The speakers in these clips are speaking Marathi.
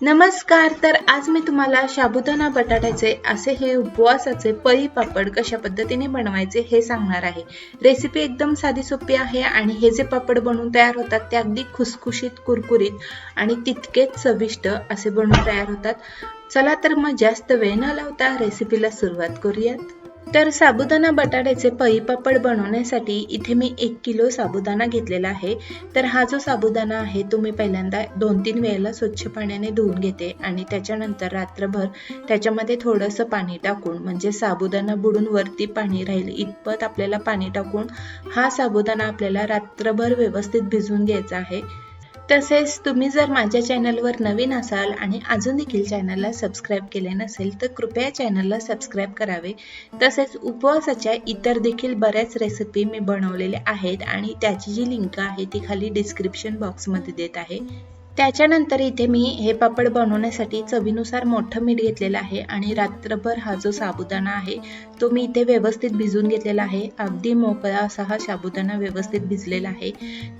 नमस्कार तर आज मी तुम्हाला साबुदाणा बटाट्याचे असे हे उपवासाचे पळी पापड कशा पद्धतीने बनवायचे हे सांगणार आहे. रेसिपी एकदम साधी सोपी आहे आणि हे जे पापड बनवून तयार होतात ते अगदी खुसखुशीत कुरकुरीत आणि तितकेच चविष्ट असे बनवून तयार होतात. चला तर मग जास्त वेळ न लावता रेसिपीला सुरुवात करूयात. तर साबुदाणा बटाट्याचे पई पापड बनवण्यासाठी इथे मी एक किलो साबुदाणा घेतलेला आहे. तर हा जो साबुदाणा आहे तो मी पहिल्यांदा दोन तीन वेळेला स्वच्छ पाण्याने धुवून घेते आणि त्याच्यानंतर रात्रभर त्याच्यामध्ये थोडंसं पाणी टाकून म्हणजे साबुदाणा बुडून वरती पाणी राहील इतपत आपल्याला पाणी टाकून हा साबुदाणा आपल्याला रात्रभर व्यवस्थित भिजवून घ्यायचा आहे. तसेच तुम्ही जर माझ्या चॅनलवर नवीन असाल आणि अजून देखील चॅनलला सबस्क्राईब केले नसेल तर कृपया चॅनलला सबस्क्राईब करावे. तसेच उपवासाच्या इतर देखील बऱ्याच रेसिपी मी बनवलेल्या आहेत आणि त्याची जी लिंक आहे ती खाली डिस्क्रिप्शन बॉक्समध्ये देत आहे. त्याच्यानंतर इथे मी हे पापड बनवण्यासाठी चवीनुसार मोठं मीठ घेतलेलं आहे आणि रात्रभर हा जो साबुदाणा आहे तो मी इथे व्यवस्थित भिजून घेतलेला आहे. अगदी मोकळा असा हा साबुदाणा व्यवस्थित भिजलेला आहे.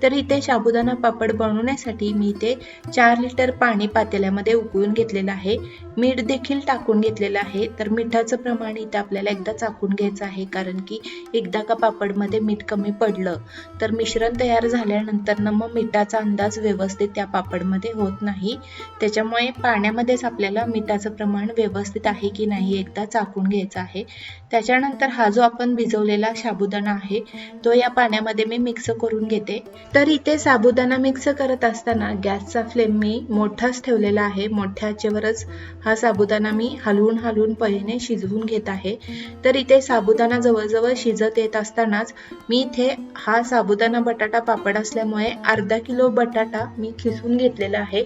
तर इथे साबुदाणा पापड बनवण्यासाठी मी इथे चार लिटर पाणी पातेल्यामध्ये उकळून घेतलेलं आहे. मीठ देखील टाकून घेतलेलं आहे. तर मिठाचं प्रमाण इथे आपल्याला एकदा चाकून घ्यायचं आहे कारण की एकदा का पापडमध्ये मीठ कमी पडलं तर मिश्रण तयार झाल्यानंतर ना मग मिठाचा अंदाज व्यवस्थित त्या पापड पापडमध्ये होत नाही. त्याच्यामुळे पाण्यामध्येच आपल्याला मिठाचं प्रमाण व्यवस्थित आहे की नाही एकदा चाकून घ्यायचं आहे. त्याच्यानंतर हा जो आपण भिजवलेला साबुदाणा आहे तो या पाण्यामध्ये मी मिक्स करून घेते. तर इथे साबुदाणा मिक्स करत असताना गॅसचा फ्लेम मी मोठाच ठेवलेला आहे. मोठ्या आचेवरच हा साबुदाणा मी हलवून हलवून पळीने शिजवून घेत आहे. तर इथे साबुदाणा जवळजवळ शिजत येत असतानाच मी इथे हा साबुदाणा बटाटा पापड असल्यामुळे अर्धा किलो बटाटा मी खिसून घेतलेला आहे.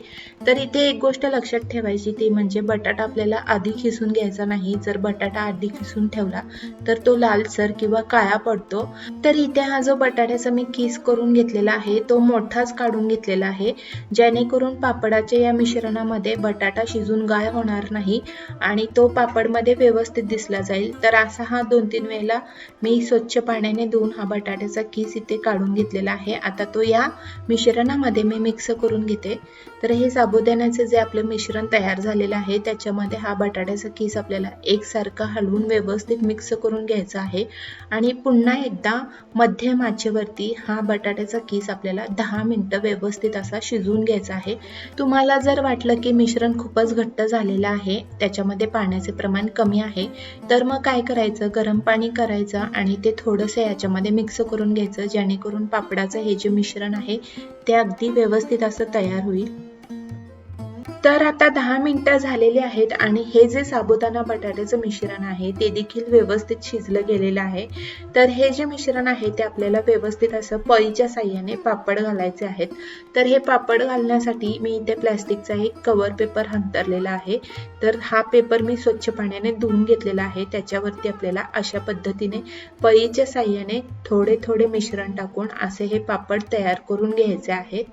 तर इथे एक गोष्ट लक्षात ठेवायची ती म्हणजे बटाटा आपल्याला आधी खिसून घ्यायचा नाही. जर बटाटा आधी खिसून ठेवला तर तो लालसर किंवा काळा पडतो. तर इथे हा जो बटाट्याचा मी किस करून घेतलेला आहे तो मोठाच काढून घेतलेला आहे. जेणेकरून पापडाच्या या मिश्रणामध्ये बटाटा शिजून गाय होणार नाही आणि तो पापडमध्ये व्यवस्थित दिसला जाईल. तर असा हा दोन तीन वेळेला मी स्वच्छ पाण्याने धुवून हा बटाट्याचा किस इथे काढून घेतलेला आहे. आता तो या मिश्रणामध्ये मी मिक्स करून घेते. तर हे साबुदाण्याचं जे आपलं मिश्रण तयार झालेलं आहे त्याच्यामध्ये हा बटाट्याचा किस आपल्याला एकसारखा हलवून व्यवस्थित मिक्स करून घ्यायचा आहे. आणि पुन्हा एकदा मध्यम आचेवरती हा बटाट्याचा किस आपल्याला दहा मिनटं व्यवस्थित असा शिजवून घ्यायचा आहे. तुम्हाला जर वाटलं की मिश्रण खूपच घट्ट झालेलं आहे त्याच्यामध्ये पाण्याचे प्रमाण कमी आहे तर मग काय करायचं? गरम पाणी करायचं आणि ते थोडंसं याच्यामध्ये मिक्स करून घ्यायचं जेणेकरून पापडाचं हे जे मिश्रण आहे ते अगदी व्यवस्थित असं तयार तयार होईल. तर आता दहा मिनिटं झालेली आहेत आणि हे जे साबुदाणा बटाट्याचं मिश्रण आहे ते देखील व्यवस्थित शिजलं गेलेलं आहे. तर हे जे मिश्रण आहे ते आपल्याला व्यवस्थित असं पळीच्या साह्याने पापड घालायचे आहेत. तर हे पापड घालण्यासाठी मी इथे प्लॅस्टिकचा एक कवर पेपर हंतरलेला आहे. तर हा पेपर मी स्वच्छ पाण्याने धुवून घेतलेला आहे. त्याच्यावरती आपल्याला अशा पद्धतीने पळीच्या साह्याने थोडे थोडे मिश्रण टाकून असे हे पापड तयार करून घ्यायचे आहेत.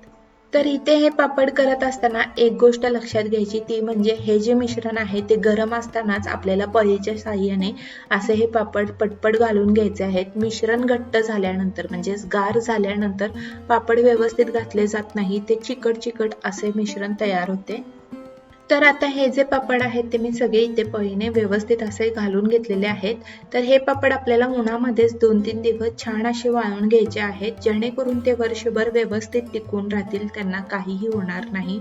तर इथे हे पापड करत असताना एक गोष्ट लक्षात घ्यायची ती म्हणजे हे जे मिश्रण आहे ते गरम असतानाच आपल्याला पळीच्या साह्याने असे हे पापड पटपट घालून घ्यायचे आहेत. मिश्रण घट्ट झाल्यानंतर म्हणजेच गार झाल्यानंतर पापड व्यवस्थित घातले जात नाही. ते चिकट चिकट असे मिश्रण तयार होते. तर आता हे जे पापड आहेत ते मी सगळे इथे पळीने व्यवस्थित असे घालून घेतलेले आहेत. तर हे पापड आपल्याला उन्हामध्येच दोन तीन दिवस छान असे वाळून घ्यायचे आहेत. जेणेकरून ते वर्षभर व्यवस्थित टिकून राहतील त्यांना काहीही होणार नाही.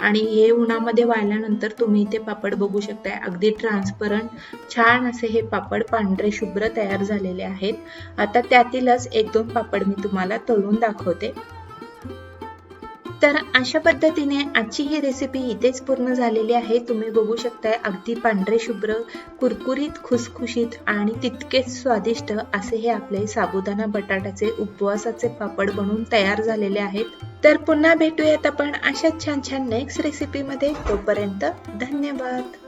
आणि हे उन्हामध्ये वाळल्यानंतर तुम्ही इथे पापड बघू शकताय. अगदी ट्रान्सपरंट छान असे हे पापड पांढरे शुभ्र तयार झालेले आहेत. आता त्यातीलच एक दोन पापड मी तुम्हाला तळून दाखवते. तर अशा पद्धतीने आजची ही रेसिपी इथेच पूर्ण झालेली आहे. तुम्ही बघू शकताय अगदी पांढरे शुभ्र कुरकुरीत खुसखुशीत आणि तितकेच स्वादिष्ट असे हे आपले साबुदाणा बटाट्याचे उपवासाचे पापड बनवून तयार झालेले आहेत. तर पुन्हा भेटूयात आपण अशाच छान छान नेक्स्ट रेसिपीमध्ये तोपर्यंत धन्यवाद.